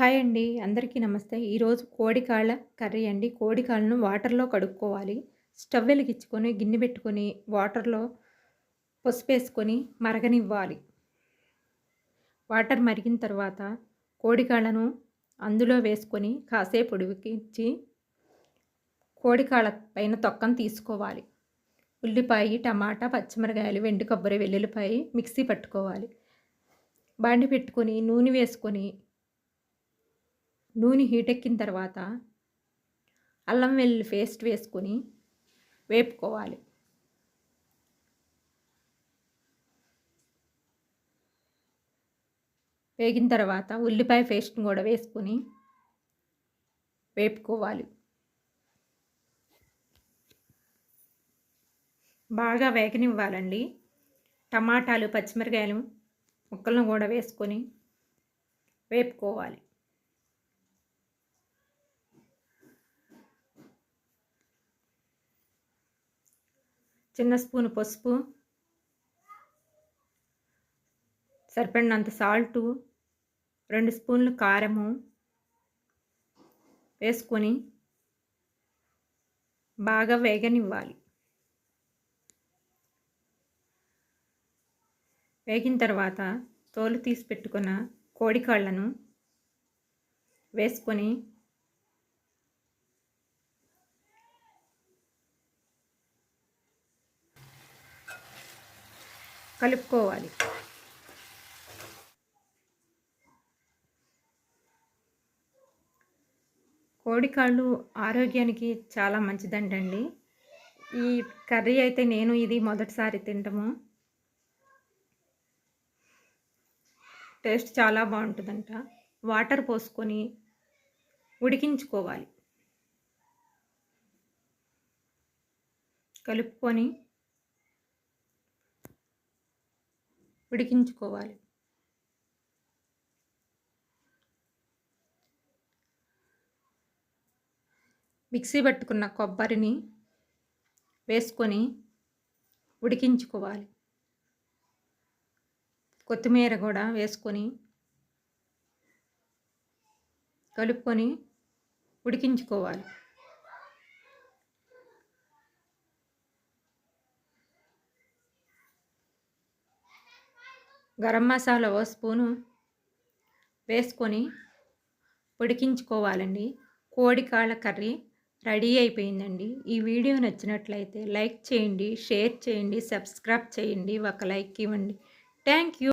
Hi అండి. అందరికీ నమస్తే. ఈరోజు కోడికాళ్ళ కర్రీ అండి. కోడికాళ్ళను వాటర్లో కడుక్కోవాలి. స్టవ్ వెలిగించుకొని గిన్నె పెట్టుకొని వాటర్లో పసుపు వేసుకొని మరగనివ్వాలి. వాటర్ మరిగిన తర్వాత కోడికాళ్ళను అందులో వేసుకొని కాసేపు ఉడికించి కోడికాళ్ళ పైన తొక్కను తీసుకోవాలి. ఉల్లిపాయ టమాటా పచ్చిమిరకాయలు వెండి కొబ్బరి వెల్లుల్లిపాయ మిక్సీ పట్టుకోవాలి. బాండి పెట్టుకొని నూనె వేసుకొని నూనె హీట్ ఎక్కిన తర్వాత అల్లం వెల్లుల్లి పేస్ట్ వేసుకొని వేపుకోవాలి. వేగిన తర్వాత ఉల్లిపాయ పేస్ట్ని కూడా వేసుకొని వేపుకోవాలి. బాగా వేగనివ్వాలండి. టమాటాలు పచ్చిమిరకాయలు ముక్కలను కూడా వేసుకొని వేపుకోవాలి. చిన్న స్పూన్ పసుపు సరిపడినంత సాల్టు రెండు స్పూన్లు కారము వేసుకొని బాగా వేగనివ్వాలి. వేగిన తర్వాత తోలు తీసి పెట్టుకున్న కోడికాళ్ళను వేసుకొని కలుపుకోవాలి. కోడికాళ్ళు ఆరోగ్యానికి చాలా మంచిదంటండి. ఈ కర్రీ అయితే నేను ఇది మొదటిసారి తింటాము. టేస్ట్ చాలా బాగుంటుందంట. వాటర్ పోసుకొని ఉడికించుకోవాలి. కలుపుకొని ఉడికించుకోవాలి. మిక్సీ పట్టుకున్న కొబ్బరిని వేసుకొని ఉడికించుకోవాలి. కొత్తిమీర కూడా వేసుకొని కలుపుకొని ఉడికించుకోవాలి. గరం మసాలా ఓ స్పూను వేసుకొని ఉడికించుకోవాలండి. కోడికాళ్ళ కర్రీ రెడీ అయిపోయిందండి. ఈ వీడియో నచ్చినట్లయితే లైక్ చేయండి షేర్ చేయండి సబ్స్క్రైబ్ చేయండి ఒక లైక్ ఇవ్వండి. Thank you